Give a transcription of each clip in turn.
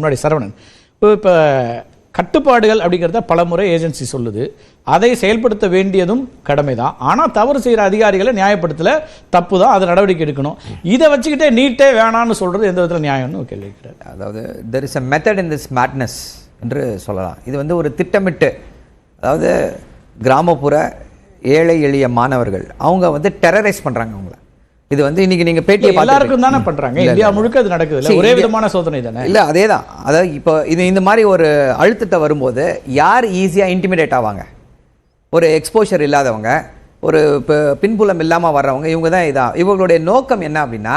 முன்னாடி சரவணன். இப்போ இப்போ கட்டுப்பாடுகள் அப்படிங்கிறத பலமுறை ஏஜென்சி சொல்லுது. அதை செயல்படுத்த வேண்டியதும் கடமை தான் ஆனால் தவறு செய்கிற அதிகாரிகளை நியாயப்படுத்தல தப்பு தான் அதை நடவடிக்கை எடுக்கணும். இதை வச்சுக்கிட்டே நீட்டே வேணான்னு சொல்கிறது எந்த விதத்தில் நியாயம்னு கேள்வி அதாவது there is a method in this madness என்று சொல்லலாம். இது வந்து ஒரு திட்டமிட்டு அதாவது கிராமப்புற ஏழை எளிய மாணவர்கள் அவங்க வந்து டெரரைஸ் பண்ணுறாங்க அவங்கள. இது வந்து இன்னைக்கு நீங்க பேட்டியை எல்லாருக்கும் தானே பண்றாங்க. இந்தியா. முழுக்க அது நடக்குது ஒரே விதமான சோதனை தானே? இல்ல அதேதான். அதாவது இப்போ இது இந்த மாதிரி ஒரு அழுத்தத்தை வரும்போது யார் ஈஸியா இன்டிமிடேட் ஆவாங்க? ஒரு எக்ஸ்போஷர் இல்லாதவங்க ஒரு ப- பின்புலம் இல்லாம வர்றவங்க இவங்க தான் இதா. இவங்களுடைய நோக்கம் என்ன அப்படின்னா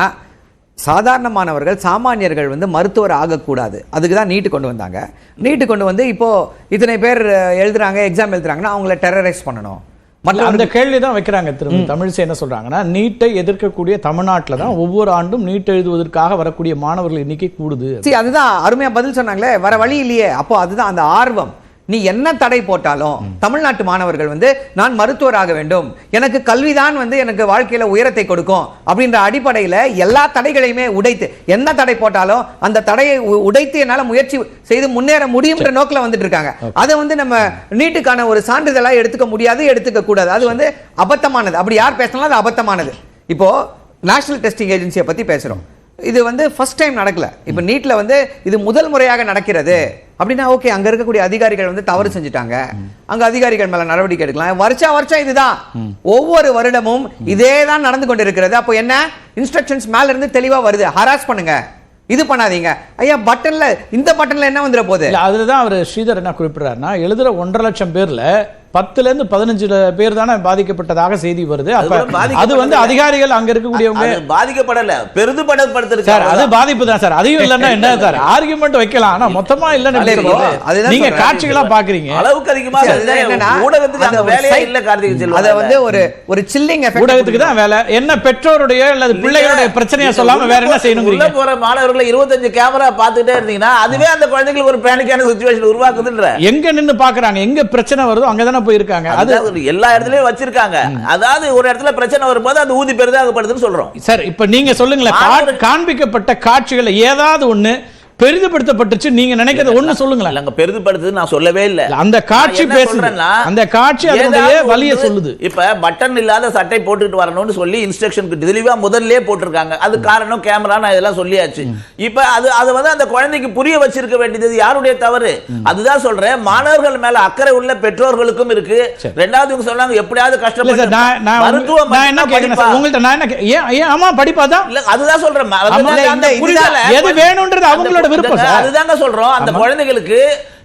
சாதாரணமானவர்கள் சாமானியர்கள் வந்து மருத்துவர் ஆகக்கூடாது. அதுக்கு தான் நீட்டு கொண்டு வந்தாங்க. நீட்டு கொண்டு வந்து இப்போ இத்தனை பேர் எழுதுறாங்க எக்ஸாம் எழுதுறாங்கன்னா அவங்கள டெரரைஸ் பண்ணணும். மற்ற அந்த கேள்வி தான் வைக்கிறாங்க திரும்ப. தமிழிசை என்ன சொல்றாங்கன்னா நீட்டை எதிர்க்கக்கூடிய தமிழ்நாட்டில் தான் ஒவ்வொரு ஆண்டும் நீட் எழுதுவதற்காக வரக்கூடிய மாணவர்கள் எண்ணிக்கை கூடுது. சரி அதுதான் அருமையா பதில் சொன்னாங்களே வர வழி இல்லையே. அப்போ அதுதான் அந்த ஆர்வம். நீ என்ன தடை போட்டாலும் தமிழ்நாட்டு மாணவர்கள் வந்து நான் மருத்துவர் ஆக வேண்டும். எனக்கு கல்விதான் வந்து எனக்கு வாழ்க்கையில உயரத்தை கொடுக்கும். அப்படின்ற அடிப்படையில எல்லா தடைகளையுமே உடைத்து என்ன தடை போட்டாலும் அந்த தடையை உடைத்து என்னால முயற்சி செய்து முன்னேற முடியும்ன்ற நோக்கில் வந்துட்டு இருக்காங்க. அதை வந்து நம்ம நீட்டுக்கான ஒரு சான்றிதழா எடுத்துக்க முடியாது எடுத்துக்க கூடாது. அது வந்து அபத்தமானது. அப்படி யார் பேசினாலும் அது அபத்தமானது. இப்போ நேஷனல் டெஸ்டிங் ஏஜென்சியை பத்தி பேசுறோம். இது வந்து ஃபர்ஸ்ட் டைம் நடக்கல. இப்போ நீட்ல வந்து இது முதல் முறையாக நடக்கிறது. அப்படின்னா ஓகே அங்க இருக்கக்கூடிய அதிகாரிகள் வந்து தவறு செஞ்சுட்டாங்க. அங்க அதிகாரிகள் மேல நடவடிக்கை எடுக்கலாம். வருஷா வருஷம் இதுதான். ஒவ்வொரு வருடமும் இதே தான் நடந்து கொண்டிருக்கிறது. அப்போ என்ன? இன்ஸ்ட்ரக்ஷன்ஸ் மேல இருந்து தெளிவா வருது. ஹராஸ் பண்ணுங்க. இது பண்ணாதீங்க. ஐயா பட்டன்ல இந்த பட்டன்ல என்ன வந்துட போகுது? அதில் அதுல தான் அவர் ஸ்ரீதர் என்ன குறிப்பிடுறாருன்னா எழுதுற ஒன்றரை லட்சம் பேர்ல பத்துல இருந்து பதினஞ்சு பேர் தானே பாதிக்கப்பட்டதாக செய்தி வருது. அப்ப அது வந்து. அதிகாரிகள் அங்க இருக்கக்கூடியவங்க அது பாதிக்கப்படல. பெரிதுபடுத்தப்படுத்திருக்கு சார் அது பாதிப்பு தான் சார். அதையும் இல்லைன்னா என்ன சார்? ஆர்குமெண்ட் வைக்கலாம். ஆனா மொத்தமா இல்லைன்னு நீங்க. காட்சிகளா பாக்குறீங்க. அளவுக்கு அதிகமா ஊடகத்துக்கு அந்த வேலையே இல்ல கார்த்திகை செல்வம் அத வந்து ஒரு ஒரு சில்லிங் ஊடகத்துக்கு தான் வேலை. என்ன பெற்றோருடைய அல்லது பிள்ளைகளுடைய பிரச்சனையை சொல்லாம வேற என்ன உள்ள செய்யணுங்கிறீங்க? போற மாணவர்களை இருபத்தஞ்சு கேமரா பார்த்துட்டே இருந்தீங்கன்னா அதுவே அந்த குழந்தைகளுக்கு ஒரு பேனிக்கான சுச்சுவேஷன் உருவாக்குதுன்ற. எங்க நின்னு பாக்குறாங்க? எங்க பிரச்சனை வருதோ அங்கதானே போயிருக்காங்க? அது எல்லா இடத்துலயும் வச்சிருக்காங்க. அதாவது ஒரு இடத்துல பிரச்சனை வரும்போது அது ஊதி பெரிதாகப்படுதுன்னு சொல்றோம். சார் இப்ப நீங்க சொல்லுங்களேன் காண்பிக்கப்பட்ட காட்சிகளை ஏதாவது ஒண்ணு பெரிதுபடுத்தப்பட்டுச்சு. நீங்க நினைக்கிறது ஒண்ணு சொல்லுங்களேன். இல்லங்க பெரிதுபடுத்துது நான் சொல்லவே இல்ல. அந்த காட்சி சொல்றேன்னா, அந்த காட்சி அதனுடைய வலிய சொல்லுது. இப்ப பட்டன் இல்லாத சட்டை போட்டுட்டு வரணும்னு சொல்லி இன்ஸ்ட்ரக்ஷனுக்கு தெளிவா முதல்லயே போட்டிருக்காங்க. அது காரணம் கேமரா நான் இதெல்லாம் சொல்லியாச்சு. இப்ப அது அது வந்து அந்த குழந்தைக்கு புரிய வச்சிருக்க வேண்டியது யாருடைய தவறு? அதுதான் சொல்றேன். மாணவர்கள் மேல அக்கறை உள்ள பெற்றோர்களுக்கும் இருக்கு. ரெண்டாவது சொன்னாங்க எப்படியாவது கஷ்டப்பட்டு நான் நான் மருத்துவ உங்க- நான் என்ன படிப்பா. உங்கள்ட்ட நான் என்ன ஏன் ஆமா படிப்பாதான்? இல்ல அதுதான் சொல்றேன். எது வேணும்ன்றது அவங்களோட விருப்பம். அதுதாங்க சொல்றோம். அந்த குழந்தைகளுக்கு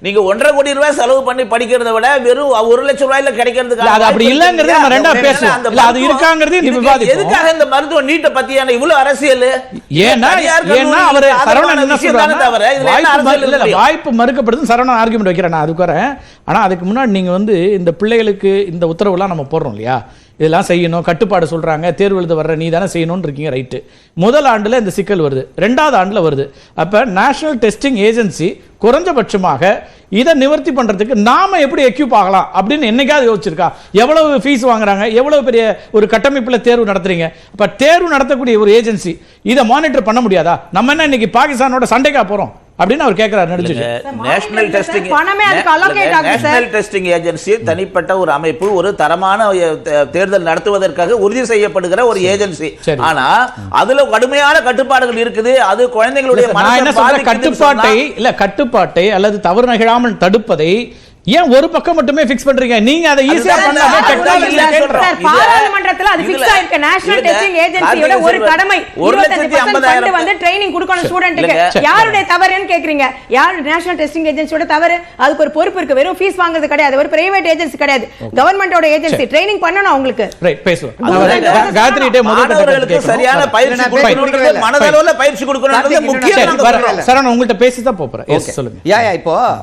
நீங்க ஒன்றரை கோடி ரூபாய் செலவு பண்ணி படிக்கிறத விட வெறும் ஒரு லட்சம் ரூபாயில கிடைக்கிறதுக்கு அது அப்படி இல்லைங்கிறதை நம்ம ரெண்டா பேசுவோம். இல்ல, அது விவாதிப்போம். எதுக்காக இந்த மருத்துவ நீட்டை பத்தியான இவ்வளவு அரசியல்? ஏன்னா ஏன்னா அவரு சரவணன் என்ன என்ன வாய்ப்பு மறுக்கப்படுது சரவணன் ஆர்குமெண்ட் வைக்கிறேன் நான் அதுக்கு வரேன். ஆனா அதுக்கு முன்னாடி நீங்க வந்து இந்த பிள்ளைகளுக்கு இந்த உத்தரவுலாம் நம்ம போடுறோம் இல்லையா? இதெல்லாம் செய்யணும் கட்டுப்பாடு சொல்கிறாங்க தேர்வு எழுத வர்ற நீ தானே செய்யணும்னு இருக்கீங்க ரைட்டு முதல் ஆண்டில் இந்த சிக்கல் வருது. ரெண்டாவது ஆண்டில் வருது. அப்போ நேஷனல் டெஸ்டிங் ஏஜென்சி குறைஞ்சபட்சமாக இதை நிவர்த்தி பண்ணுறதுக்கு நாம் எப்படி எக்யூப் ஆகலாம் அப்படின்னு என்னைக்காவது யோசிச்சிருக்கா? எவ்வளவு ஃபீஸ் வாங்குறாங்க? எவ்வளவு பெரிய ஒரு கட்டமைப்பில் தேர்வு நடத்துறீங்க? அப்போ தேர்வு நடத்தக்கூடிய ஒரு ஏஜென்சி இதை மானிட்டர் பண்ண முடியாதா? நம்ம என்ன இன்னைக்கு பாகிஸ்தானோட சண்டைக்காக போகிறோம் அப்படின்னு அவர் கேட்கிறாரு நடிச்சு நேஷனல் டெஸ்டிங் பணமே அதுக்கு allocate ஆகுது சார். நேஷனல் டெஸ்டிங் ஏஜென்சி தனிப்பட்ட ஒரு அமைப்பு ஒரு தரமான தேர்தல் நடத்துவதற்காக உறுதி செய்யப்படுகிற ஒரு ஏஜென்சி. ஆனா அதுல கடுமையான கட்டுப்பாடுகள் இருக்குது. அது குழந்தைகளுடைய கட்டுப்பாட்டை இல்ல கட்டுப்பாட்டை அல்லது தவறு நிகழாமல் தடுப்பதை ஏன் ஒரு பக்கம் மட்டுமே ஃபிக்ஸ் பண்றீங்க? நீங்க அதை ஈஸியா பண்ணாம பாராளுமன்றத்துல அது இதுல- ஆயிருக்கு. Testing Agency-யோட கார்த்திகை ஒரு கடமை. ஒரு 25% லட்சத்தி fund ஐம்பதாயிரம் வந்து training கொடுக்கணும். இல்லைங்க. யாருடைய தவறுன்னு கேக்குறீங்க? யார் நேஷனல் டெஸ்டிங் ஏஜென்சியோட தவறு? அதுக்கு ஒரு பொறுப்பு இருக்கு. வெறும் ஃபீஸ் வாங்குறது கிடையாது. ஒரு பிரைவேட் ஏஜென்சி கிடையாது. கவர்மெண்டோட ஏஜென்சி ட்ரைனிங் பண்ணணும் அவங்களுக்கு. ரைட் பேசுவோம். அதுதான் கா- அதுதான் காயத்ரிகிட்ட முதல் கட்டத்தை மாணவர்களுக்கு கேட்கணும். சரியான. பயிற்சி முடிக்கவே மனதளவுல பயிற்சி கார்த்திக், முக்கியம் சரி, நாங்க வரேன். சொல்றோம். சரவணன் உங்கள்ட்ட பேசி தான் போறேன். சொல்லுங்க. யா யா இப்போ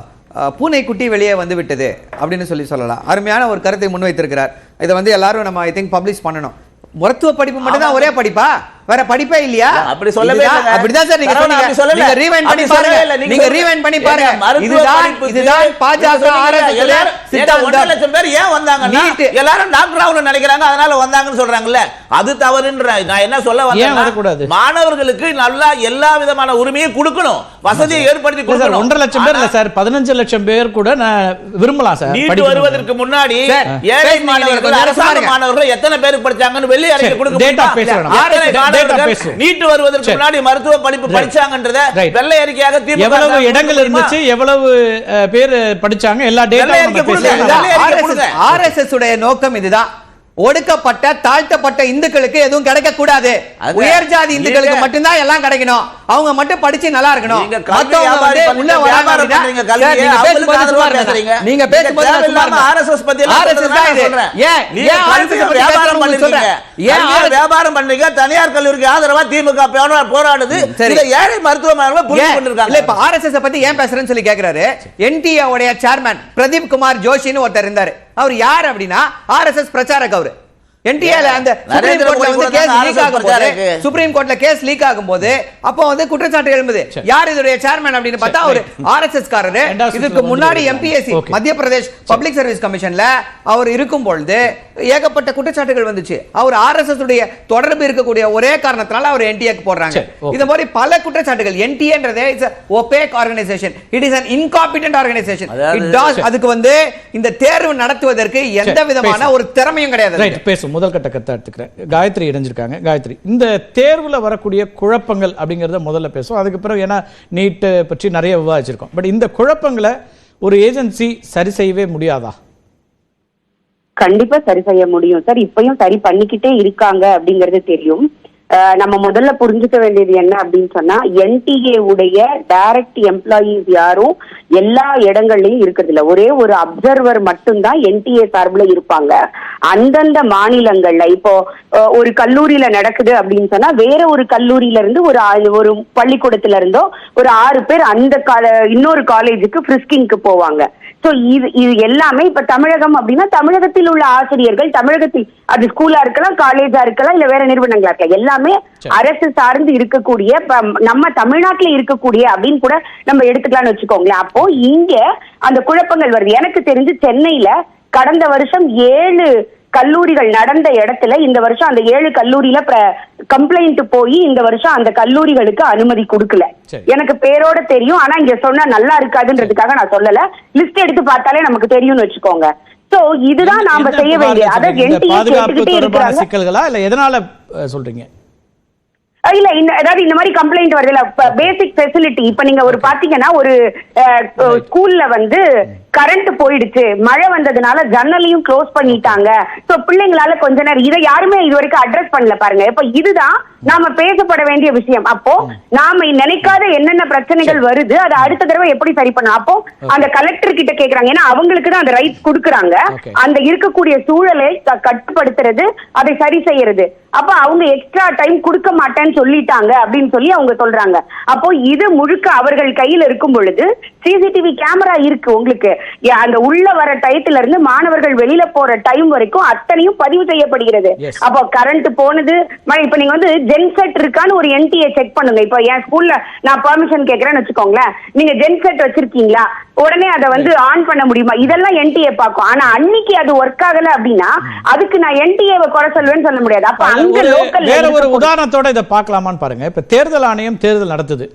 பூனைக்குட்டி வெளியே வந்து விட்டது அப்படின்னு சொல்லி சொல்லலாம். அருமையான ஒரு கருத்தை முன்வைத்திருக்கிறார். இதை வந்து எல்லாரும் நம்ம ஐ திங்க் பப்ளிஷ் பண்ணணும். மருத்துவ படிப்பு மட்டும் தான் ஒரே படிப்பா? வேற படிப்பே இல்லையா? அப்படி சொல்லவே. அப்படிதான் சார் நீங்க அப்படி சொல்லல. நீங்க rewind பண்ணி பாருங்க. நீங்க rewind பண்ணி பாருங்க. இதுதான் இதுதான் பாஜக ஆர்எஸ்எஸ் எல்லாரும் ஏங்க, ஒன்றரை சித்தாந்தம். லட்சம் பேர் ஏன் வந்தாங்கன்னா. எல்லாரும் டாக்டர் ஆகணும்னு நினைக்கிறாங்க. அதனால வந்தாங்கன்னு சொல்றாங்கல்ல. அது தவறுன்ற நான் என்ன சொல்ல? வந்தேன் மாணவர்களுக்கு நல்லா எல்லா விதமான உரிமையும் கொடுக்கணும். வசதியை ஏற்படுத்தி கொடுக்கணும். ஒன்றரை லட்சம் பேர் இல்ல சார். பதினஞ்சு லட்சம் பேர் கூட நான் விரும்பலாம் சார் நீட். வருவதற்கு முன்னாடி ஏழை மாணவர்கள் அரசாங்க. மாணவர்கள் எத்தனை பேருக்கு படிச்சாங்கன்னு வெள்ளி அறிக்கை கொடுக்க பேசுவோம். நீட் வருவதற்கு. முன்னாடி மருத்துவ படிப்பு. படிச்சாங்கன்றத. வெள்ளை அறிக்கையாக எவ்வளவு இடங்கள்? இருந்துச்சு எவ்வளவு பேர் படிச்சாங்க எல்லா கொடுங்க. ஆர்எஸ்எஸ் உடைய நோக்கம் இதுதான் ஒடுக்கப்பட்ட தாழ்த்தப்பட்ட இந்துக்களுக்கு எதுவும் கிடைக்க கூடாது உயர் ஜாதி இந்துக்களுக்கு மட்டும்தான் எல்லாம் கிடைக்கணும். அவங்க மட்டும் படிச்சு நல்லா இருக்கணும். நீங்க வியாபாரம் பண்றீங்க தனியார் கல்லூரிக்கு ஆதரவா திமுக போரா- போராடுது. ஏழை மருத்துவ மாணவர்கள் புரிஞ்சு ஏன்? கொண்டிருக்காங்க. இல்ல இப்ப ஆர்எஸ்எஸ் பத்தி ஏன் பேசுறேன்னு சொல்லி கேக்குறாரு? என்டிஏ உடைய சேர்மன் பிரதீப் குமார் ஜோஷின்னு ஒருத்தர் இருந்தாரு. அவர் யார் அப்படின்னா ஆர்எஸ்எஸ் பிரச்சாரக் அவரு என்டிஏல அந்த சுப்ரீம் கோர்ட்ல வந்து கேஸ் லீக் ஆகும்போது. சுப்ரீம் கோர்ட்ல கேஸ் லீக் ஆகும்போது அப்போ வந்து குற்றச்சாட்டு எழும்புது. யார் இதோடைய சேர்மன் அப்படின்னு பார்த்தா அவரு ஆர்எஸ்எஸ் காரரு இதுக்கு முன்னாடி MPSC. Madhya Pradesh public service கமிஷன்ல அவர் இருக்கும் பொழுது ஏகப்பட்ட குற்றச்சாட்டுகள் வந்துச்சு. அவர் ஆர்எஸ்எஸ் உடைய தொடர்பு இருக்கக்கூடிய ஒரே காரணத்தினால அவர் என்டிஏக்கு போடுறாங்க. இந்த மாதிரி பல குற்றச்சாட்டுகள். என்டிஏன்றதே it's opaque organisation it is an incompetent organisation it does அதுக்கு வந்து இந்த தேர்வு நடத்துவதற்கு எந்த விதமான. ஒரு திறமையும் கிடையாது. பேசும் முதல் கட்ட கத்தை எடுத்துக்கிறேன். காயத்ரி இணைஞ்சிருக்காங்க. காயத்ரி இந்த தேர்வுல வரக்கூடிய குழப்பங்கள் அப்படிங்கறத முதல்ல பேசுவோம். அதுக்கு பிறகு ஏன்னா நீட்டை பற்றி நிறைய விவாதிச்சிருக்கோம். பட் இந்த குழப்பங்களை ஒரு ஏஜென்சி சரி செய்யவே முடியாதா? கண்டிப்பா சரி செய்ய முடியும். சார் இப்பயும் சரி பண்ணிக்கிட்டே இருக்காங்க அப்படிங்கறது தெரியும். நம்ம முதல்ல புரிஞ்சுக்க வேண்டியது என்ன அப்படின்னு சொன்னா என்டிஏ உடைய டைரக்ட் எம்ப்ளாயீஸ் யாரும் எல்லா இடங்கள்லயும் இருக்கிறது இல்லை. ஒரே ஒரு அப்சர்வர் மட்டும்தான் என்டிஏ சார்பில் இருப்பாங்க. அந்தந்த மாநிலங்கள்ல இப்போ ஒரு கல்லூரியில நடக்குது அப்படின்னு சொன்னா வேற ஒரு கல்லூரியில இருந்து ஒரு ஒரு பள்ளிக்கூடத்துல இருந்தோ ஒரு ஆறு பேர் அந்த கால இன்னொரு காலேஜுக்கு ஃப்ரிஸ்கிங்க்கு போவாங்க. சோ இது இது எல்லாமே இப்ப தமிழகம் அப்படின்னா தமிழகத்தில் உள்ள ஆசிரியர்கள் தமிழகத்தில் அது ஸ்கூலா இருக்கலாம் காலேஜா இருக்கலாம் இல்ல வேற நிறுவனங்களா இருக்கலாம் எல்லாமே. அரசு சார்ந்து இருக்கக்கூடிய நம்ம தமிழ்நாட்டுல இருக்கக்கூடிய அப்படின்னு கூட நம்ம எடுத்துக்கலாம்னு வச்சுக்கோங்களேன் அப்போ இங்க அந்த குழப்பங்கள் வருது எனக்கு தெரிஞ்சு சென்னையில கடந்த வருஷம் ஏழு கல்லூரிகள் நடந்த இடத்துல இந்த வருஷம் அந்த ஏழு கல்லூரியில கம்ப்ளைண்ட் போய் இந்த வருஷம் அந்த கல்லூரிகளுக்கு அனுமதி கொடுக்கல. எனக்கு பேரோட தெரியும். ஆனா இங்க சொன்னா நல்லா இருக்காதுன்றதுக்காக நான் சொல்லல. லிஸ்ட் எடுத்து பார்த்தாலே நமக்கு தெரியும்னு வச்சுக்கோங்க. சோ இதுதான் நாம செய்ய? அதாவது இந்த என்டிஏ சிக்கல்களா? இல்ல எதனால சொல்றீங்க? இல்ல இந்த அதாவது இந்த மாதிரி கம்ப்ளைண்ட் வருது இல்ல பேசிக் ஃபெசிலிட்டி இப்ப நீங்க ஒரு பாத்தீங்கன்னா ஒரு ஸ்கூல்ல வந்து கரண்ட் போயிடுச்சு. மழை வந்ததுனால ஜன்னலையும் க்ளோஸ் பண்ணிட்டாங்க. சோ பிள்ளைங்களால கொஞ்ச நேரம் இதை யாருமே இது வரைக்கும் அட்ரஸ் பண்ணல பாருங்க. இப்ப இதுதான் நாம பேசப்பட வேண்டிய விஷயம். அப்போ நாம நினைக்காத என்னென்ன பிரச்சனைகள் வருது அதை அடுத்த தடவை எப்படி சரி பண்ணலாம்? அப்போ அந்த கலெக்டர் கிட்ட கேக்குறாங்க. ஏன்னா அவங்களுக்கு தான் அந்த ரைட்ஸ் கொடுக்குறாங்க. அந்த இருக்கக்கூடிய சூழலை கட்டுப்படுத்துறது அதை சரி செய்யறது. அப்ப அவங்க எக்ஸ்ட்ரா டைம் கொடுக்க மாட்டேன்னு சொல்லிட்டாங்க அப்படின்னு சொல்லி அவங்க சொல்றாங்க. அப்போ இது முழுக்க அவர்கள் கையில இருக்கும் பொழுது சிசிடிவி கேமரா இருக்கு உங்களுக்கு. அந்த உள்ள வர டயத்துல இருந்து மாணவர்கள் வெளியில போற டைம் வரைக்கும் அத்தனையும் பதிவு செய்யப்படுகிறது. அப்போ கரண்ட் போனது. இப்ப நீங்க வந்து ஜென்செட் இருக்கான்னு ஒரு என்டிஏ செக் பண்ணுங்க. இப்போ என் ஸ்கூல்ல நான் பெர்மிஷன் கேக்குறேன்னு வச்சுக்கோங்களேன். நீங்க ஜென்செட் வச்சிருக்கீங்களா? உடனே அதை வந்து ஆன் பண்ண முடியுமா? இதெல்லாம் என்டிஏ பார்க்கும். ஆனா அன்னைக்கு அது ஒர்க் ஆகல அப்படின்னா அதுக்கு நான் என்டிஏவை குறை சொல்லுவேன்னு சொல்ல முடியாது. அப்ப அங்க லோக்கல் வேற ஒரு உதாரணத்தோட இதை பார்க்கலாமான்னு பாருங்க. இப்ப தேர்தல் ஆணையம் தேர்தல் நடத்துது.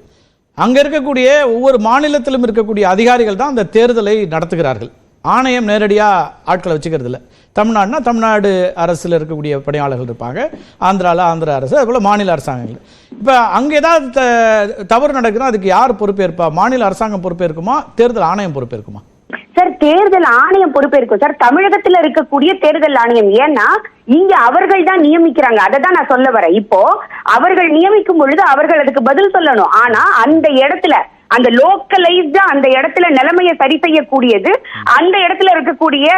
அங்கே இருக்கக்கூடிய ஒவ்வொரு மாநிலத்திலும் இருக்கக்கூடிய அதிகாரிகள் தான் அந்த தேர்தலை நடத்துகிறார்கள். ஆணையம் நேரடியாக ஆட்களை வச்சுக்கிறது இல்லை. தமிழ்நாடுனா தமிழ்நாடு அரசில் இருக்கக்கூடிய பணியாளர்கள் இருப்பாங்க. ஆந்திரால ஆந்திர அரசு அதுபோல் மாநில அரசாங்கங்கள். இப்போ அங்கே ஏதாவது த- தவறு நடக்குதுன்னா அதுக்கு யார் பொறுப்பேற்பா? மாநில அரசாங்கம் பொறுப்பேற்குமா? தேர்தல் ஆணையம் பொறுப்பேற்குமா? சார் தேர்தல் ஆணையம் பொறுப்பேற்கும் சார் தமிழகத்துல இருக்கக்கூடிய தேர்தல் ஆணையம். ஏன்னா இங்க அவர்கள் தான் நியமிக்கிறாங்க. அதை தான் நான் சொல்ல வரேன். இப்போ அவர்கள் நியமிக்கும் பொழுது அவர்கள் அதுக்கு பதில் சொல்லணும். ஆனா அந்த இடத்துல அந்த லோக்கலைஸ்டா அந்த இடத்துல நிலைமையை சரி செய்யக்கூடியது அந்த இடத்துல இருக்கக்கூடிய